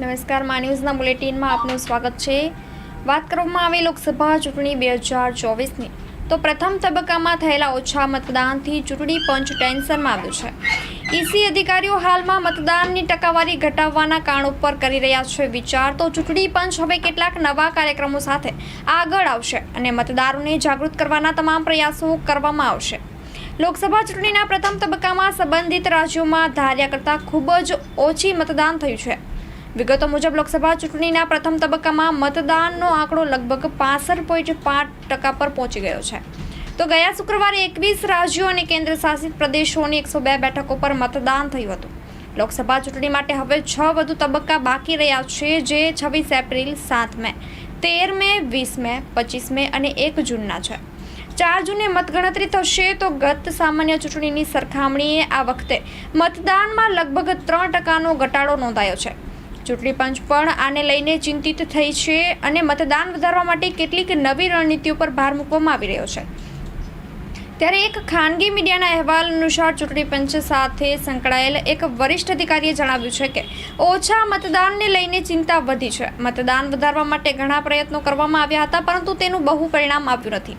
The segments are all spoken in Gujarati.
નમસ્કાર, મા ન્યૂઝના બુલેટિનમાં આપનું સ્વાગત છે. વાત કરવામાં આવે લોકસભા ચૂંટણી બે હજાર ચોવીસની. તો પ્રથમ તબક્કામાં થયેલા ઓછા મતદાનથી ચૂંટણી પંચ ટેન્શનમાં આવ્યું છે. ઈસી અધિકારીઓ હાલમાં મતદાનની ટકાવારી ઘટાડવાના કારણો પર કરી રહ્યા છે. વિચાર તો ચૂંટણી પંચ હવે કેટલાક નવા કાર્યક્રમો સાથે આગળ આવશે અને મતદારોને જાગૃત કરવાના તમામ પ્રયાસો કરવામાં આવશે. લોકસભા ચૂંટણીના પ્રથમ તબક્કામાં સંબંધિત રાજ્યોમાં ધાર્યા કરતાં ખૂબ જ ઓછી મતદાન થયું છે. વિગતો મુજબ લોકસભા ચૂંટણીના પ્રથમ તબક્કામાં મતદાનનો આંકડો લગભગ પાસઠ પોઈન્ટ પાંચ ટકા પર પહોંચી ગયો છે. તો ગયા શુક્રવારે એકવીસ રાજ્યો અને કેન્દ્ર શાસિત પ્રદેશોની એકસો બે બેઠકો પર મતદાન થયું હતું. લોકસભા ચૂંટણી માટે હવે છ વધુ તબક્કા બાકી રહ્યા છે, જે છવ્વીસ એપ્રિલ, સાત મે, તેર મે, વીસ મે, પચીસ મે અને એક જૂનના છે. ચાર જૂને મતગણતરી થશે તો ગત સામાન્ય ચૂંટણીની સરખામણીએ આ વખતે મતદાનમાં લગભગ ત્રણ ટકાનો ઘટાડો નોંધાયો છે. ચૂંટણી પંચ પણ આને લઈને ચિંતિત થઈ છે અને મતદાન વધારવા માટે કેટલીક નવી રણનીતિઓ પર ભાર મૂકવામાં આવી રહ્યો છે. ત્યારે એક ખાનગી મીડિયાના અહેવાલ અનુસાર ચૂંટણી પંચ સાથે સંકળાયેલ એક વરિષ્ઠ અધિકારીએ જણાવ્યું છે કે ઓછા મતદાનને લઈને ચિંતા વધી છે. મતદાન વધારવા માટે ઘણા પ્રયત્નો કરવામાં આવ્યા હતા, પરંતુ તેનું બહુ પરિણામ આવ્યું નથી.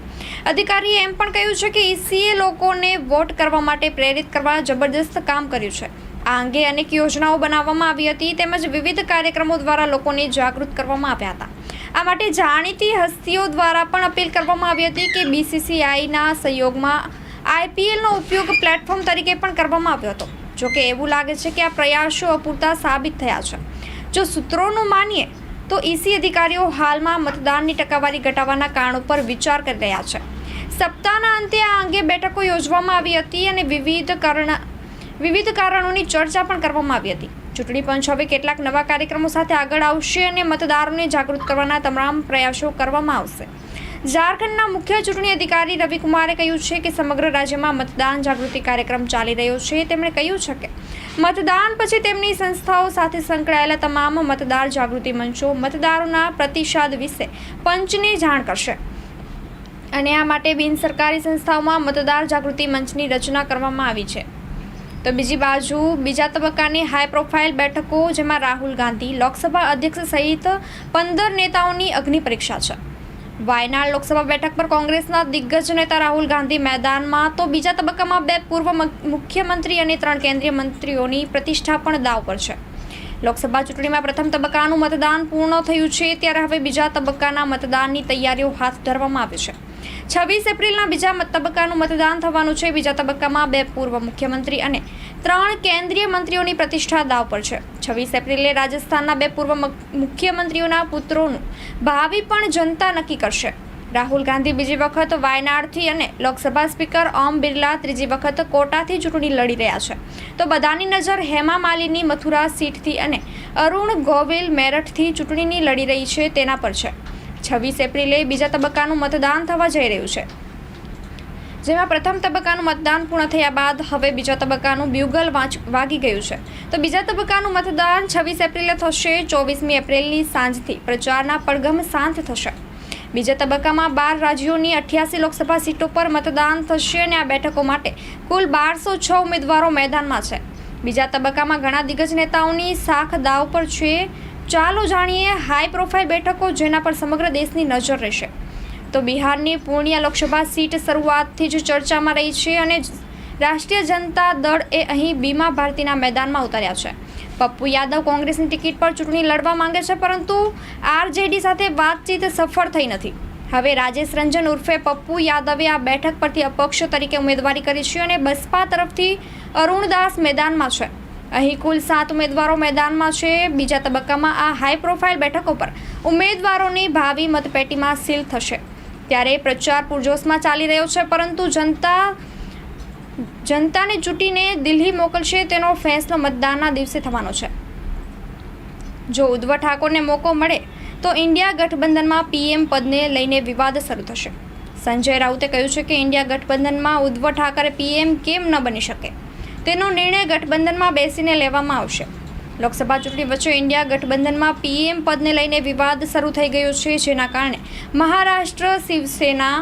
અધિકારીએ એમ પણ કહ્યું છે કે ઈસીએ લોકોને વોટ કરવા માટે પ્રેરિત કરવા જબરદસ્ત કામ કર્યું છે. આ અંગે અનેક યોજનાઓ બનાવવામાં આવી હતી તેમજ વિવિધ કાર્યક્રમો દ્વારા લોકોને જાગૃત કરવામાં આવ્યા હતા. આ માટે જાણીતી હસ્તીઓ દ્વારા પણ અપીલ કરવામાં આવી હતી કે બીસીસીઆઈના સહયોગમાં આઈપીએલનો ઉપયોગ પ્લેટફોર્મ તરીકે પણ કરવામાં આવ્યો હતો. જોકે એવું લાગે છે કે આ પ્રયાસો અપૂરતા સાબિત થયા છે. જો સૂત્રોનું માનીએ, તો ઈસી અધિકારીઓ હાલમાં મતદાનની ટકાવારી ઘટાડવાના કારણો પર વિચાર કરી રહ્યા છે. સપ્તાહના અંતે આ અંગે બેઠકો યોજવામાં આવી હતી અને વિવિધ કારણ વિવિધ કારણોની ચર્ચા પણ કરવામાં આવી હતી. ચૂંટણી પંચ હવે કેટલાક નવા કાર્યક્રમો સાથે આગળ આવશે અને મતદારોને જાગૃત કરવાના તમામ પ્રયાસો કરવામાં આવશે. ઝારખંડના મુખ્ય ચૂંટણી અધિકારી રવિકુમારે કહ્યું છે કે સમગ્ર રાજ્યમાં મતદાન જાગૃતિ કાર્યક્રમ ચાલી રહ્યો છે. તેમણે કહ્યું છે કે મતદાન પછી તેમની સંસ્થાઓ સાથે સંકળાયેલા તમામ મતદાર જાગૃતિ મંચો મતદારોના પ્રતિસાદ વિશે પંચને જાણ કરશે. અને આ માટે બિન સરકારી સંસ્થાઓમાં મતદાર જાગૃતિ મંચની રચના કરવામાં આવી છે. તો બીજી બાજુ બીજા તબક્કાની હાઈ પ્રોફાઇલ બેઠકો, જેમાં રાહુલ ગાંધી લોકસભા અધ્યક્ષ સહિત પંદર નેતાઓની અગ્નિ પરીક્ષા છે. વાયનાડ લોકસભા બેઠક પર કોંગ્રેસના દિગ્ગજ નેતા રાહુલ ગાંધી મેદાનમાં, તો બીજા તબક્કામાં બે પૂર્વ મુખ્યમંત્રી અને ત્રણ કેન્દ્રીય મંત્રીઓની પ્રતિષ્ઠા પણ દાવ પર છે. લોકસભા ચૂંટણીમાં પ્રથમ તબક્કાનું મતદાન પૂર્ણ થયું છે, ત્યારે હવે બીજા તબક્કાના મતદાનની તૈયારીઓ હાથ ધરવામાં આવી છે. છવ્વીસ એપ્રિલના બીજા તબક્કાનું મતદાન થવાનું છે. બીજા તબક્કામાં બે પૂર્વ મુખ્યમંત્રી અને ત્રણ કેન્દ્રીય મંત્રીઓની પ્રતિષ્ઠા દાવ પર છે. છવ્વીસ એપ્રિલે રાજસ્થાનના બે પૂર્વ મુખ્યમંત્રીઓના પુત્રોનું ભાવિ પણ જનતા નક્કી કરશે. રાહુલ ગાંધી બીજી વખત વાયનાડથી અને લોકસભા સ્પીકર ઓમ બિરલા ત્રીજી વખત કોટાથી ચૂંટણી લડી રહ્યા છે. તો બધાની નજર હેમા માલિની મથુરા સીટથી અને અરુણ ગોવિલ મેરઠથી ચૂંટણીની લડી રહી છે તેના પર છે. છવ્વીસ એપ્રિલે બીજા તબક્કાનું મતદાન થવા જઈ રહ્યું છે. જેમાં પ્રથમ તબક્કાનું મતદાન પૂર્ણ થયા બાદ હવે બીજા તબક્કાનું બ્યુગલ વાંચ, વાગી ગયું છે. તો બીજા તબક્કાનું મતદાન છવ્વીસ એપ્રિલે થશે, ચોવીસમી એપ્રિલની સાંજથી પ્રચારના પડઘમ શાંત થશે. બીજા તબક્કામાં બાર રાજ્યોની અઠ્યાસી લોકસભા સીટો પર મતદાન થશે અને આ બેઠકો માટે કુલ બારસો છ ઉમેદવારો મેદાનમાં છે. બીજા તબક્કામાં ઘણા દિગ્ગજ નેતાઓની સાખ દાવ પર છે. ચાલો જાણીએ હાઈ પ્રોફાઇલ બેઠકો જેના પર સમગ્ર દેશની નજર રહેશે. તો બિહારની પૂર્ણિયા લોકસભા સીટ શરૂઆતથી જ ચર્ચામાં રહી છે અને રાષ્ટ્રીય જનતા દળ એ અહીં બીમા ભારતીના મેદાનમાં ઉતાર્યા છે. પપ્પુ યાદવ કોંગ્રેસની ટિકિટ પર ચૂંટણી લડવા માંગે છે, પરંતુ આરજેડી સાથે વાતચીત સફળ થઈ નથી. હવે રાજેશ રંજન ઉર્ફે પપ્પુ યાદવે આ બેઠક પરથી અપક્ષ તરીકે ઉમેદવારી કરી છે અને બસપા તરફથી અરુણદાસ મેદાનમાં છે. અહીં કુલ સાત ઉમેદવારો મેદાનમાં છે. બીજા તબક્કામાં આ હાઈ પ્રોફાઇલ બેઠકો પર ઉમેદવારોની ભાવિ મતપેટીમાં સીલ થશે. ત્યારે પ્રચાર પૂરજોશમાં ચાલી રહ્યો છે, પરંતુ જનતા, જનતાને ચૂંટીને દિલ્હી મોકલશે તેનો ફેંસલો મતદાનના દિવસે થવાનો છે. જો ઉદ્ધવ ઠાકોરને મોકો મળે, તો ઇન્ડિયા ગઠબંધનમાં પીએમ પદને લઈને વિવાદ શરૂ થશે. સંજય રાઉતે કહ્યું છે કે ઇન્ડિયા ગઠબંધનમાં ઉદ્ધવ ઠાકરે પીએમ કેમ ન બની શકે? તેનો નિર્ણય ગઠબંધનમાં બેસીને લેવામાં આવશે. લોકસભા ચૂંટણી વચ્ચે ઇન્ડિયા ગઠબંધનમાં પીએમ પદને લઈને વિવાદ શરૂ થઈ ગયો છે, જેના કારણે મહારાષ્ટ્ર શિવસેના,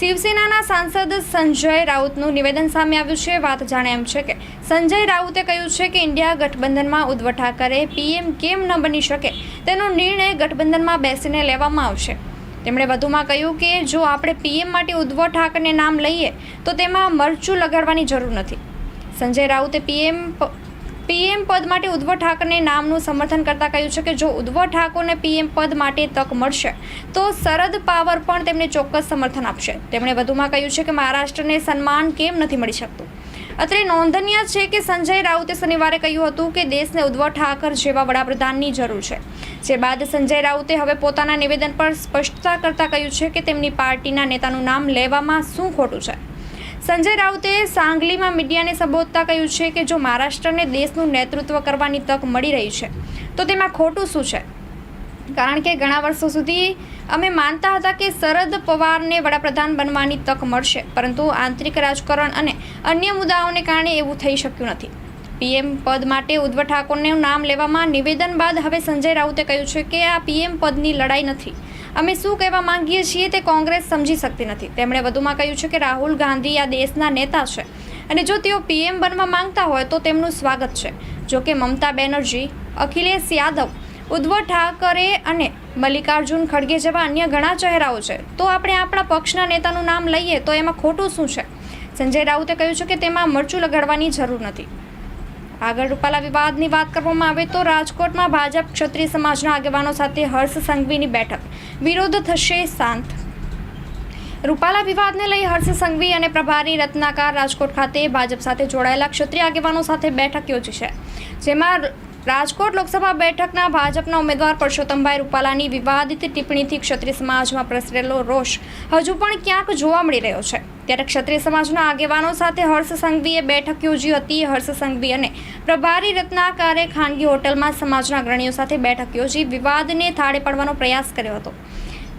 શિવસેનાના સાંસદ સંજય રાઉતનું નિવેદન સામે આવ્યું છે. વાત જાણે એમ છે કે સંજય રાઉતે કહ્યું છે કે ઇન્ડિયા ગઠબંધનમાં ઉદ્ધવ ઠાકરે પીએમ કેમ ન બની શકે તેનો નિર્ણય ગઠબંધનમાં બેસીને લેવામાં આવશે. તેમણે વધુમાં કહ્યું કે જો આપણે પીએમ માટે ઉદ્ધવ ઠાકરેને નામ લઈએ, તો તેમાં મરચું લગાડવાની જરૂર નથી. સંજય રાઉતે પીએમ પીએમ પદ માટે ઉદ્ધવ ઠાકરે નામનું સમર્થન કરતા કહ્યું છે કે જો ઉદ્ધવ ઠાકોરને પીએમ પદ માટે તક મળશે, તો શરદ પાવર પણ તેમને ચોક્કસ સમર્થન આપશે. તેમણે વધુમાં કહ્યું છે કે મહારાષ્ટ્રને સન્માન કેમ નથી મળી શકતું? અત્રે નોંધનીય છે કે સંજય રાઉતે શનિવારે કહ્યું હતું કે દેશને ઉદ્ધવ ઠાકર જેવા વડાપ્રધાનની જરૂર છે. જે બાદ સંજય રાઉતે હવે પોતાના નિવેદન પર સ્પષ્ટતા કરતા કહ્યું છે કે તેમની પાર્ટીના નેતાનું નામ લેવામાં શું ખોટું છે? સંજય રાઉતે સાંગલીમાં મીડિયાને સંબોધતા કહ્યું છે કે જો મહારાષ્ટ્રને દેશનું નેતૃત્વ કરવાની તક મળી રહી છે, તો તેમાં ખોટું શું છે? કારણ કે ઘણા વર્ષો સુધી અમે માનતા હતા કે શરદ પવારને વડાપ્રધાન બનવાની તક મળશે, પરંતુ આંતરિક રાજકારણ અને અન્ય મુદ્દાઓને કારણે એવું થઈ શક્યું નથી. પીએમ પદ માટે ઉદ્ધવ ઠાકોરનું નામ લેવામાં નિવેદન બાદ હવે સંજય રાઉતે કહ્યું છે કે આ પીએમ પદની લડાઈ નથી. અમે શું કહેવા માંગીએ છીએ તે કોંગ્રેસ સમજી શકતી નથી. તેમણે વધુમાં કહ્યું છે કે રાહુલ ગાંધી આ દેશના નેતા છે અને જો તેઓ પીએમ બનવા માંગતા હોય તો તેમનું સ્વાગત છે. જો કે મમતા બેનર્જી, અખિલેશ યાદવ, ઉદ્ધવ ઠાકરે અને મલ્લિકાર્જુન ખડગે જેવા અન્ય ઘણા ચહેરાઓ છે. તો આપણે આપણા પક્ષના નેતાનું નામ લઈએ તો એમાં ખોટું શું છે? સંજય રાઉતે કહ્યું છે કે તેમાં મરચું લગાડવાની જરૂર નથી. આગળ રૂપાલા વિવાદની વાત કરવામાં આવે તો રાજકોટમાં ભાજપ ક્ષત્રિય સમાજના આગેવાનો સાથે હર્ષ સંઘવીની બેઠક. વિરોધ થશે શાંત. રૂપાલા વિવાદને લઈ હર્ષ સંઘવી અને પ્રભારી રત્નાકાર રાજકોટ ખાતે ભાજપ સાથે જોડાયેલા ક્ષત્રિય આગેવાનો સાથે બેઠક યોજી છે. જેમાં રાજકોટ લોકસભા બેઠકના ભાજપના ઉમેદવાર પરસોત્તમભાઈ રૂપાલાની વિવાદિત ટિપ્પણીથી ક્ષત્રિય સમાજમાં પ્રસરેલો રોષ હજુ પણ ક્યાંક જોવા મળી રહ્યો છે. ત્યારે ક્ષત્રિય સમાજના આગેવાનો સાથે હર્ષ સંઘવીએ બેઠક યોજી હતી. હર્ષ સંઘવી અને પ્રભારી રત્નાકારે ખાનગી હોટલમાં સમાજના અગ્રણીઓ સાથે બેઠક યોજી વિવાદને થાળે પાડવાનો પ્રયાસ કર્યો હતો.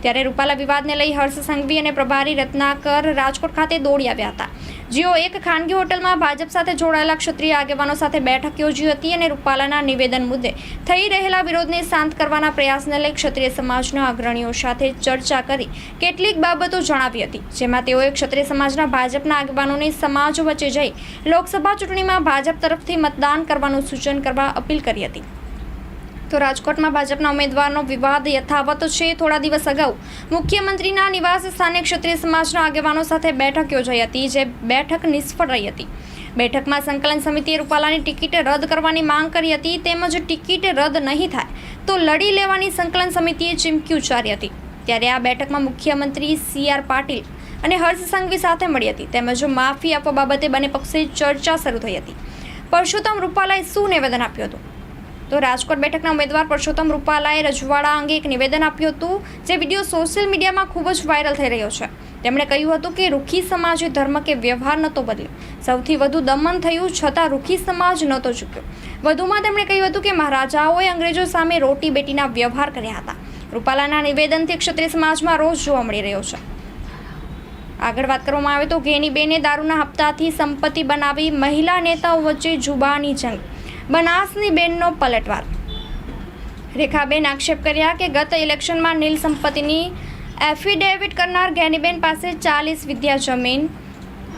ત્યારે રૂપાલા વિવાદને લઈ હર્ષ સંઘવી અને પ્રભારી રત્નાકર રાજકોટ ખાતે દોડી આવ્યા હતા. જેઓ એક ખાનગી હોટલમાં ભાજપ સાથે જોડાયેલા ક્ષત્રિય આગેવાનો સાથે બેઠક યોજી હતી અને રૂપાલાના નિવેદન મુદ્દે થઈ રહેલા વિરોધને શાંત કરવાના પ્રયાસને લઈ ક્ષત્રિય સમાજના અગ્રણીઓ સાથે ચર્ચા કરી કેટલીક બાબતો જણાવી હતી, જેમાં તેઓએ ક્ષત્રિય સમાજના ભાજપના આગેવાનોને સમાજ વચ્ચે જઈ લોકસભા ચૂંટણીમાં ભાજપ તરફથી મતદાન કરવાનું સૂચન કરવા અપીલ કરી હતી. તો રાજકોટમાં ભાજપના ઉમેદવારનો વિવાદ યથાવત છે. થોડા દિવસ અગાઉ મુખ્યમંત્રીના નિવાસ સ્થાને ક્ષત્રિય સમાજના આગેવાનો સાથે બેઠક યોજાઈ હતી, જે બેઠક નિષ્ફળ રહી હતી. બેઠકમાં સંકલન સમિતિએ રૂપાલાની ટિકિટ રદ કરવાની માંગ કરી હતી, તેમજ ટિકિટ રદ નહીં થાય તો લડી લેવાની સંકલન સમિતિએ ચીમકી ઉચ્ચારી હતી. ત્યારે આ બેઠકમાં મુખ્યમંત્રી સી આર પાટીલ અને હર્ષ સંઘવી સાથે મળી હતી. તેમજ માફી આપવા બાબતે બંને પક્ષે ચર્ચા શરૂ થઈ હતી. પરસોત્તમ રૂપાલાએ શું નિવેદન આપ્યું હતું? તો રાજકોટ બેઠકના ઉમેદવાર પરસોત્તમ રૂપાલાએ રજવાડા અંગે એક નિવેદન આપ્યું હતું, જે વીડિયો સોશિયલ મીડિયામાં ખૂબ જ વાયરલ થઈ રહ્યો છે. તેમણે કહ્યું હતું કે રૂખી સમાજે ધર્મ કે વ્યવહાર નહોતો બદલ્યો. સૌથી વધુ દમન થયું છતાં રૂખી સમાજ નહોતો ચૂક્યો. વધુમાં તેમણે કહ્યું હતું કે મહારાજાઓએ અંગ્રેજો સામે રોટી બેટીના વ્યવહાર કર્યા હતા. રૂપાલાના નિવેદનથી ક્ષત્રિય સમાજમાં રોષ જોવા મળી રહ્યો છે. આગળ વાત કરવામાં આવે તો ઘેની બેને દારૂના હપ્તાથી સંપત્તિ બનાવી મહિલા નેતાઓ વચ્ચે જુબાની જંગ. બનાસની બેનનો પલટવાર. રેખાબેન આક્ષેપ કર્યા કે ગત ઇલેક્શનમાં નીલ સંપત્તિની એફિડેવિટ કરનાર ગેનીબેન પાસે ચાલીસ વિદ્યા જમીન,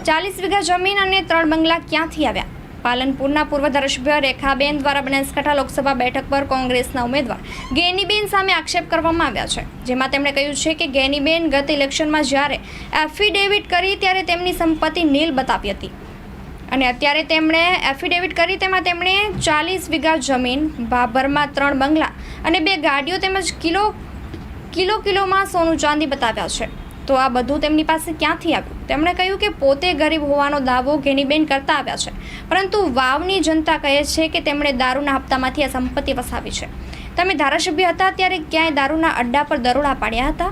ચાલીસ વીઘા જમીન અને ત્રણ બંગલા ક્યાંથી આવ્યા? પાલનપુરના પૂર્વ ધારાસભ્ય રેખાબેન દ્વારા બનાસકાંઠા લોકસભા બેઠક પર કોંગ્રેસના ઉમેદવાર ગેનીબેન સામે આક્ષેપ કરવામાં આવ્યા છે, જેમાં તેમણે કહ્યું છે કે ગેનીબેન ગત ઇલેક્શનમાં જ્યારે એફિડેવિટ કરી ત્યારે તેમની સંપત્તિ નીલ બતાવી હતી. અને અત્યારે તેમણે એફિડેવિટ કરી તેમાં તેમણે ચાલીસ વીઘા જમીન, બાબરમાં ત્રણ બંગલા અને બે ગાડીઓ તેમજ કિલો કિલો, કિલોમાં સોનું ચાંદી બતાવ્યા છે. તો આ બધું તેમની પાસે ક્યાંથી આવ્યું? તેમણે કહ્યું કે પોતે ગરીબ હોવાનો દાવો ઘેનીબેન કરતા આવ્યા છે. પરંતુ વાવની જનતા કહે છે કે તેમણે દારૂના હપ્તામાંથી આ સંપત્તિ વસાવી છે. તમે ધારાસભ્ય હતા ત્યારે ક્યાંય દારૂના અડ્ડા પર દરોડા પાડ્યા હતા?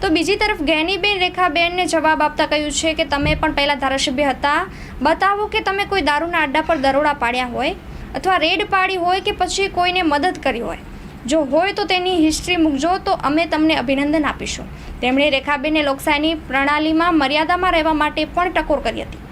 તો બીજી તરફ ગેનીબેન રેખાબેનને જવાબ આપતા કહ્યું છે કે તમે પણ પહેલાં ધારાસભ્ય હતા. બતાવો કે તમે કોઈ દારૂના અડ્ડા પર દરોડા પાડ્યા હોય અથવા રેડ પાડી હોય કે પછી કોઈને મદદ કરી હોય. જો હોય તો તેની હિસ્ટ્રી મૂકજો તો અમે તમને અભિનંદન આપીશું. તેમણે રેખાબેનને લોકશાહીની પ્રણાલીમાં મર્યાદામાં રહેવા માટે પણ ટકોર કરી હતી.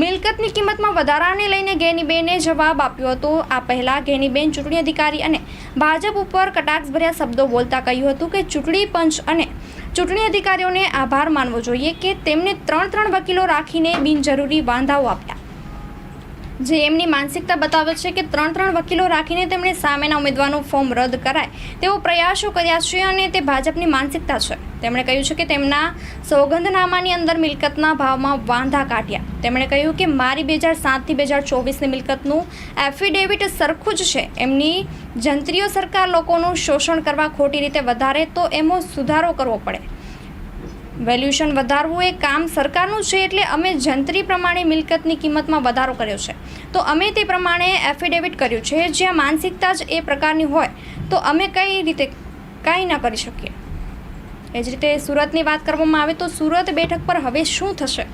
મિલકતની કિંમતમાં વધારાને લઈને ગેનીબેને જવાબ આપ્યો હતો. આ પહેલાં ગેનીબેન ચૂંટણી અધિકારી અને ભાજપ ઉપર કટાક્ષભર્યા શબ્દો બોલતા કહ્યું હતું કે ચૂંટણી પંચ અને ચૂંટણી અધિકારીઓને આભાર માનવો જોઈએ કે તેમને ત્રણ ત્રણ વકીલો રાખીને બિનજરૂરી વાંધાઓ આપ્યા. જે એમની માનસિકતા બતાવે છે કે ત્રણ ત્રણ વકીલો રાખીને તેમણે સામેના ઉમેદવારનું ફોર્મ રદ કરાય. તેવો પ્રયાસો કર્યા છે અને તે ભાજપની માનસિકતા છે. તેમણે કહ્યું છે કે તેમના સોગંદનામાની અંદર મિલકતના ભાવમાં વાંધા કાઢ્યા. તેમણે કહ્યું કે મારી બે હજાર સાતથી બે હજાર ચોવીસની મિલકતનું એફિડેવિટ સરખું જ છે. એમની જંત્રીઓ સરકાર લોકોનું શોષણ કરવા ખોટી રીતે વધારે તો એમાં સુધારો કરવો પડે. વેલ્યુશન વધારવું એ કામ સરકારનું છે એટલે અમે જંત્રી પ્રમાણે મિલકતની કિંમતમાં વધારો કર્યો છે. તો અમે તે પ્રમાણે એફિડેવિટ કર્યું છે, જ્યાં માનસિકતા જ એ પ્રકારની હોય, તો અમે કઈ રીતે કાંઈ ના કરી શકીએ. એ જ રીતે સુરતની વાત કરવામાં આવે તો સુરત બેઠક પર હવે શું થશે?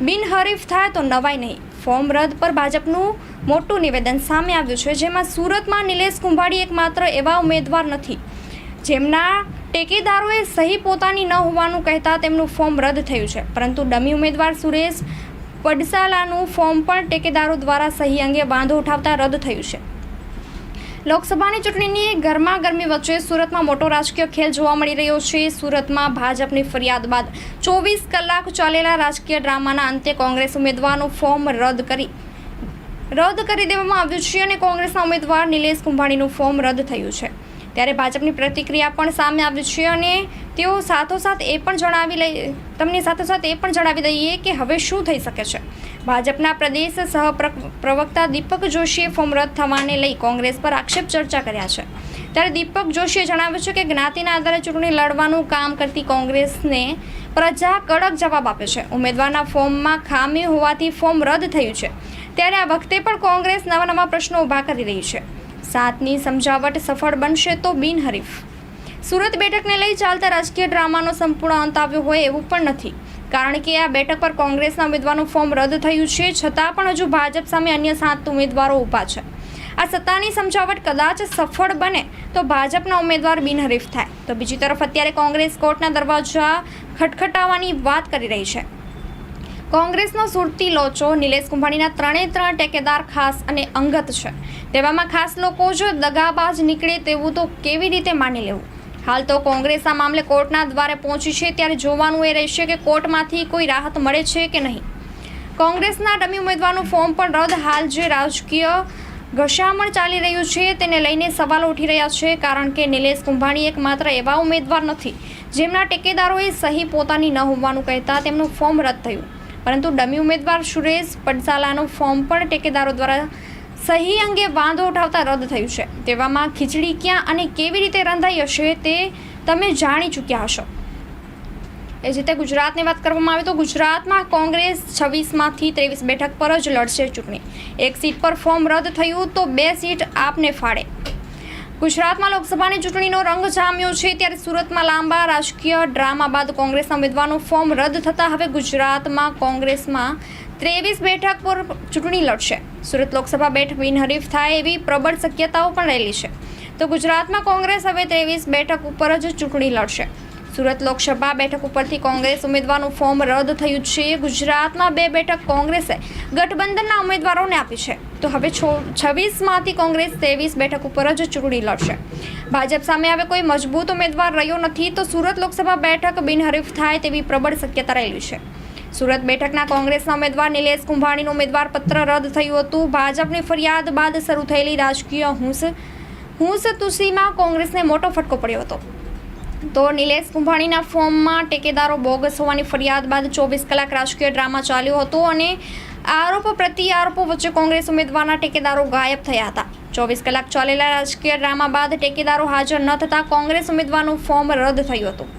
બિનહરીફ થાય તો નવાય નહીં. ફોર્મ રદ પર ભાજપનું મોટું નિવેદન સામે આવ્યું છે, જેમાં સુરતમાં નિલેશ કુંભાડી એકમાત્ર એવા ઉમેદવાર નથી. જેમના ટેકેદારોએ સહી પોતાની ન હોવાનું કહેતા તેમનું ફોર્મ રદ થયું છે. પરંતુ ડમી ઉમેદવાર સુરેશ પડસાલાનું ફોર્મ પણ ટેકેદારો દ્વારા સહી અંગે વાંધો ઉઠાવતા રદ થયું છે. લોકસભાની ચૂંટણીની ગરમા ગરમી વચ્ચે સુરતમાં મોટો રાજકીય ખેલ જોવા મળી રહ્યો છે. સુરતમાં ભાજપની ફરિયાદ બાદ ચોવીસ કલાક ચાલેલા રાજકીય ડ્રામાના અંતે કોંગ્રેસ ઉમેદવારનું ફોર્મ રદ કરી રદ કરી દેવામાં આવ્યું છે અને કોંગ્રેસના ઉમેદવાર નિલેશ કુંભાણીનું ફોર્મ રદ થયું છે. ત્યારે ભાજપની પ્રતિક્રિયા પણ સામે આવી છે અને તેઓ સાથોસાથ એ પણ જણાવી લઈ તમને સાથોસાથ એ પણ જણાવી દઈએ કે હવે શું થઈ શકે છે. ભાજપના પ્રદેશ સહ પ્રવક્તા દીપક જોશીએ ફોર્મ રદ થવાને લઈ કોંગ્રેસ પર આક્ષેપ ચર્ચા કર્યા છે. ત્યારે દીપક જોશીએ જણાવ્યું છે કે જ્ઞાતિના આધારે ચૂંટણી લડવાનું કામ કરતી કોંગ્રેસને પ્રજા કડક જવાબ આપે છે. ઉમેદવારના ફોર્મમાં ખામી હોવાથી ફોર્મ રદ થયું છે. ત્યારે આ વખતે પણ કોંગ્રેસ નવા નવા પ્રશ્નો ઊભા કરી રહી છે. સાતની સમજાવટ સફળ બનશે તો બિનહરીફ. સુરત બેઠકને લઈ ચાલતા રાજકીય ડ્રામાનો સંપૂર્ણ અંત આવ્યો હોય એવું પણ નથી. કારણ કે આ બેઠક પર કોંગ્રેસના ઉમેદવારનું ફોર્મ રદ થયું છે, છતાં પણ હજુ ભાજપ સામે અન્ય સાત ઉમેદવારો ઊભા છે. આ સત્તાની સમજાવટ કદાચ સફળ બને તો ભાજપના ઉમેદવાર બિનહરીફ થાય. તો બીજી તરફ અત્યારે કોંગ્રેસ કોર્ટના દરવાજા ખટખટાવવાની વાત કરી રહી છે. કોંગ્રેસનો સુરતી લોચો નિલેશ કુંભાણીના ત્રણે ત્રણ ટેકેદાર ખાસ અને અંગત છે. તેવામાં ખાસ લોકો જો દગાબાજ નીકળે તેવું તો કેવી રીતે માની લેવું? હાલ તો કોંગ્રેસ આ મામલે કોર્ટના દ્વારે પહોંચી છે, ત્યારે જોવાનું એ રહેશે કે કોર્ટમાંથી કોઈ રાહત મળે છે કે નહીં. કોંગ્રેસના ડમી ઉમેદવારનું ફોર્મ પણ રદ. હાલ જે રાજકીય ઘસામણ ચાલી રહ્યું છે તેને લઈને સવાલો ઉઠી રહ્યા છે, કારણ કે નિલેશ કુંભાણી એકમાત્ર એવા ઉમેદવાર નથી. જેમના ટેકેદારોએ સહી પોતાની ન હોવાનું કહેતા તેમનું ફોર્મ રદ થયું. પરંતુ ડમી ઉમેદવાર સુરેશ પડસાલાનું ફોર્મ પણ ટેકેદારો દ્વારા સહી અંગે વાંધો ઉઠાવતા રદ થયું છે. તેવામાં ખીચડી ક્યાં અને કેવી રીતે રંધાઈ હશે તે તમે જાણી ચૂક્યા હશો. એ જ રીતે ગુજરાતની વાત કરવામાં આવે તો ગુજરાતમાં કોંગ્રેસ છવ્વીસમાંથી ત્રેવીસ બેઠક પર જ લડશે ચૂંટણી. એક સીટ પર ફોર્મ રદ થયું તો બે સીટ આપને ફાળે ગુજરાતમાં લોકસભાની ચૂંટણીનો રંગ જામ્યો છે, ત્યારે સુરતમાં લાંબા રાજકીય ડ્રામા બાદ કોંગ્રેસના ઉમેદવારનું ફોર્મ રદ થતાં હવે ગુજરાતમાં કોંગ્રેસમાં ત્રેવીસ બેઠક પર ચૂંટણી લડશે. સુરત લોકસભા બેઠક બિનહરીફ થાય એવી પ્રબળ શક્યતાઓ પણ રહેલી છે. તો ગુજરાતમાં કોંગ્રેસ હવે ત્રેવીસ બેઠક ઉપર જ ચૂંટણી લડશે. સુરત લોકસભા બેઠક ઉપરથી કોંગ્રેસ ઉમેદવારનું ફોર્મ રદ થયું છે. ગુજરાતમાં બે બેઠક કોંગ્રેસે ગઠબંધનના ઉમેદવારોને આપી છે. તો હવે છવ્વીસમાંથી કોંગ્રેસ ત્રેવીસ બેઠક ઉપર જ ચૂંટણી લડશે. ભાજપ સામે હવે કોઈ મજબૂત ઉમેદવાર રહ્યો નથી તો સુરત લોકસભા બેઠક બિનહરીફ થાય તેવી પ્રબળ શક્યતા રહેલી છે. સુરત બેઠકના કોંગ્રેસના ઉમેદવાર નિલેશ કુંભાણીનું ઉમેદવાર પત્ર રદ થયું હતું. ભાજપની ફરિયાદ બાદ શરૂ થયેલી રાજકીય હુંસ હુંસ તુસીમાં કોંગ્રેસને મોટો ફટકો પડ્યો હતો. તો નિલેશ કુંભાણીના ફોર્મમાં ટેકેદારો બોગસ હોવાની ફરિયાદ બાદ ચોવીસ કલાક રાજકીય ડ્રામા ચાલ્યો હતો અને આરોપ પ્રતિ આરોપો વચ્ચે કોંગ્રેસ ઉમેદવારના ટેકેદારો ગાયબ થયા હતા. ચોવીસ કલાક ચાલેલા રાજકીય ડ્રામા બાદ ટેકેદારો હાજર ન થતાં કોંગ્રેસ ઉમેદવારનું ફોર્મ રદ થયું હતું.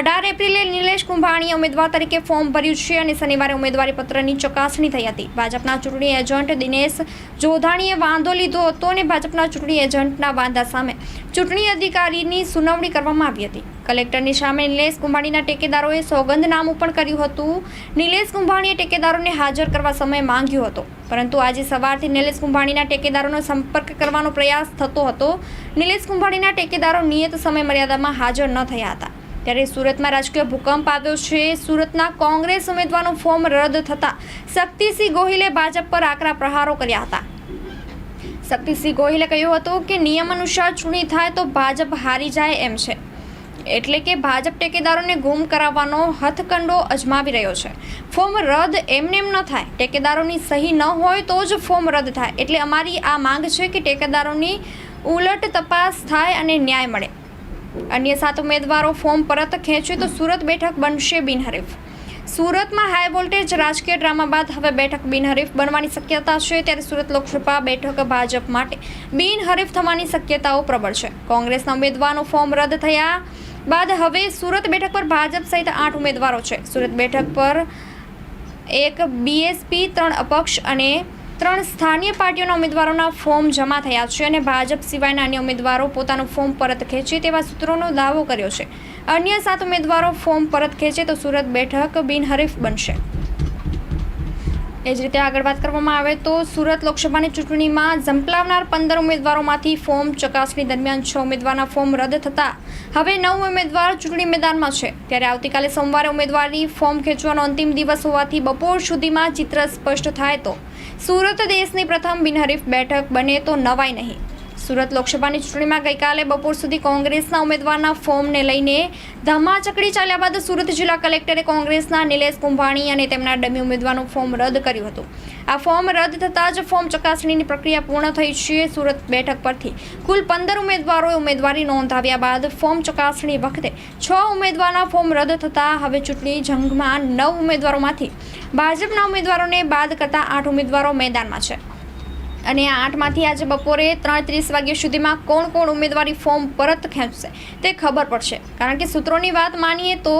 અઢાર એપ્રિલે નિલેશ કુંભાણીએ ઉમેદવાર તરીકે ફોર્મ ભર્યું છે અને શનિવારે ઉમેદવારી પત્રની ચકાસણી થઈ હતી. ભાજપના ચૂંટણી એજન્ટ દિનેશ જોધાણીએ વાંધો લીધો હતો અને ભાજપના ચૂંટણી એજન્ટના વાંધા સામે ચૂંટણી અધિકારીની સુનાવણી કરવામાં આવી હતી. કલેક્ટરની સામે નિલેશ કુંભાણીના ટેકેદારોએ સોગંદનામું પણ કર્યું હતું. નિલેશ કુંભાણીએ ટેકેદારોને હાજર કરવા સમય માંગ્યો હતો. પરંતુ આજે સવારથી નિલેશ કુંભાણીના ટેકેદારોનો સંપર્ક કરવાનો પ્રયાસ થતો હતો. નિલેશ કુંભાણીના ટેકેદારો નિયત સમય મર્યાદામાં હાજર ન થયા હતા. ત્યારે સુરતમાં રાજકીય ભૂકંપ આવ્યો છે. સુરતના કોંગ્રેસ ઉમેદવારનું ફોર્મ રદ થતાં શક્તિસિંહ ગોહિલે ભાજપ પર આકરા પ્રહારો કર્યા હતા. શક્તિસિંહ ગોહિલે કહ્યું હતું કે નિયમ અનુસાર ચૂંટણી થાય તો ભાજપ હારી જાય એમ છે. એટલે કે ભાજપ ટેકેદારોને ગુમ કરાવવાનો હથકંડો અજમાવી રહ્યો છે. ફોર્મ રદ એમનેમ ન થાય. ટેકેદારોની સહી ન હોય તો જ ફોર્મ રદ થાય. એટલે અમારી આ માંગ છે કે ટેકેદારોની ઉલટ તપાસ થાય અને ન્યાય મળે. અન્ય સાત ઉમેદવારો ફોર્મ પરત ખેંચે તો સુરત બેઠક બનશે બિનહરીફ. સુરતમાં હાઈ વોલ્ટેજ રાજકીય ડ્રામા બાદ હવે બેઠક બિનહરીફ બનવાની શક્યતા છે. ત્યારે સુરત લોકસભા બેઠક ભાજપ માટે બિનહરીફ થવાની શક્યતાઓ પ્રબળ છે. કોંગ્રેસના ઉમેદવારનું ફોર્મ રદ થયા બાદ હવે સુરત બેઠક પર ભાજપ સહિત આઠ ઉમેદવારો છે. સુરત બેઠક પર એક બીએસપી ત્રણ અપક્ષ અને ત્રણ સ્થાનીય પાર્ટીઓના ઉમેદવારોના ફોર્મ જમા થયા છે અને ભાજપ સિવાયના અન્ય ઉમેદવારો પોતાનું ફોર્મ પરત ખેંચે તેવા સૂત્રોનો દાવો કર્યો છે. અન્ય સાત ઉમેદવારો ફોર્મ પરત ખેંચે તો સુરત બેઠક બિનહરીફ બનશે. એ જ રીતે આગળ વાત કરવામાં આવે તો સુરત લોકસભાની ચૂંટણીમાં ઝંપલાવનાર પંદર ઉમેદવારોમાંથી ફોર્મ ચકાસણી દરમિયાન છ ઉમેદવારના ફોર્મ રદ થતા હવે નવ ઉમેદવાર ચૂંટણી મેદાનમાં છે. ત્યારે આવતીકાલે સોમવારે ઉમેદવારી ફોર્મ ખેંચવાનો અંતિમ દિવસ હોવાથી બપોર સુધીમાં ચિત્ર સ્પષ્ટ થાય તો. સુરત દેશની પ્રથમ બિનહરીફ બેઠક બને તો નવાય નહીં. સુરત લોકસભાની ચૂંટણીમાં ગઈકાલે બપોર સુધી કોંગ્રેસના ઉમેદવારના ફોર્મને લઈને ધમાચકડી ચાલ્યા બાદ સુરત જિલ્લા કલેક્ટરે કોંગ્રેસના નિલેશ કુંભાણી અને તેમના ડમી ઉમેદવારનું ફોર્મ રદ કર્યું હતું. આ ફોર્મ રદ થતાં જ ફોર્મ ચકાસણીની પ્રક્રિયા પૂર્ણ થઈ છે સુરત બેઠક પરથી. કુલ પંદર ઉમેદવારોએ ઉમેદવારી નોંધાવ્યા બાદ ફોર્મ ચકાસણી વખતે છ ઉમેદવારના ફોર્મ રદ થતાં હવે ચૂંટણી જંગમાં નવ ઉમેદવારોમાંથી ભાજપના ઉમેદવારોને બાદ કરતા આઠ ઉમેદવારો મેદાનમાં છે. અને આ આઠમાંથી આજે બપોરે ત્રણ ત્રીસ વાગ્યા સુધીમાં કોણ કોણ ઉમેદવારી ફોર્મ પરત ખેંચશે તે ખબર પડશે. કારણ કે સૂત્રોની વાત માનીએ તો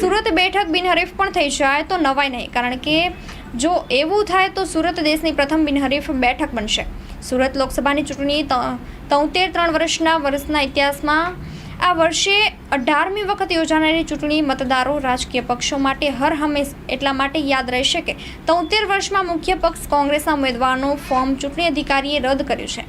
સુરત બેઠક બિનહરીફ પણ થઈ જાય તો નવાય નહીં. કારણ કે જો એવું થાય તો સુરત દેશની પ્રથમ બિનહરીફ બેઠક બનશે. સુરત લોકસભાની ચૂંટણી તોતેર ત્રણ વર્ષના વર્ષના ઇતિહાસમાં આ વર્ષે અઢારમી વખત યોજાનારી ચૂંટણી મતદારો રાજકીય પક્ષો માટે હર હંમેશ એટલા માટે યાદ રહેશે કે તોતેર વર્ષમાં મુખ્ય પક્ષ કોંગ્રેસના ઉમેદવારનો ફોર્મ ચૂંટણી અધિકારીએ રદ કર્યું છે.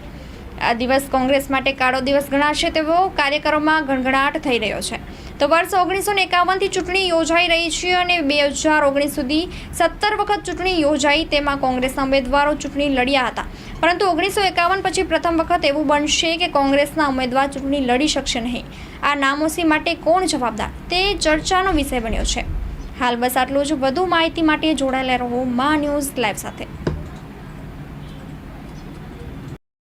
આ દિવસ કોંગ્રેસ માટે કાળો દિવસ ગણાશે તેવો કાર્યક્રમમાં ગણગણાટ થઈ રહ્યો છે. તો વર્ષ ઓગણીસો એકાવનથી ચૂંટણી યોજાઈ રહી છે અને બે હજાર ઓગણીસ સુધી સત્તર વખત ચૂંટણી યોજાઈ, તેમાં કોંગ્રેસના ઉમેદવારો ચૂંટણી લડ્યા હતા. પરંતુ ઓગણીસો એકાવન પછી પ્રથમ વખત એવું બનશે કે કોંગ્રેસના ઉમેદવાર ચૂંટણી લડી શકશે નહીં. આ નામોસી માટે કોણ જવાબદાર? તે ચર્ચાનો વિષય બન્યો છે. હાલ બસ આટલું જ. વધુ માહિતી માટે જોડાયેલા રહો મા ન્યૂઝ લાઈવ સાથે.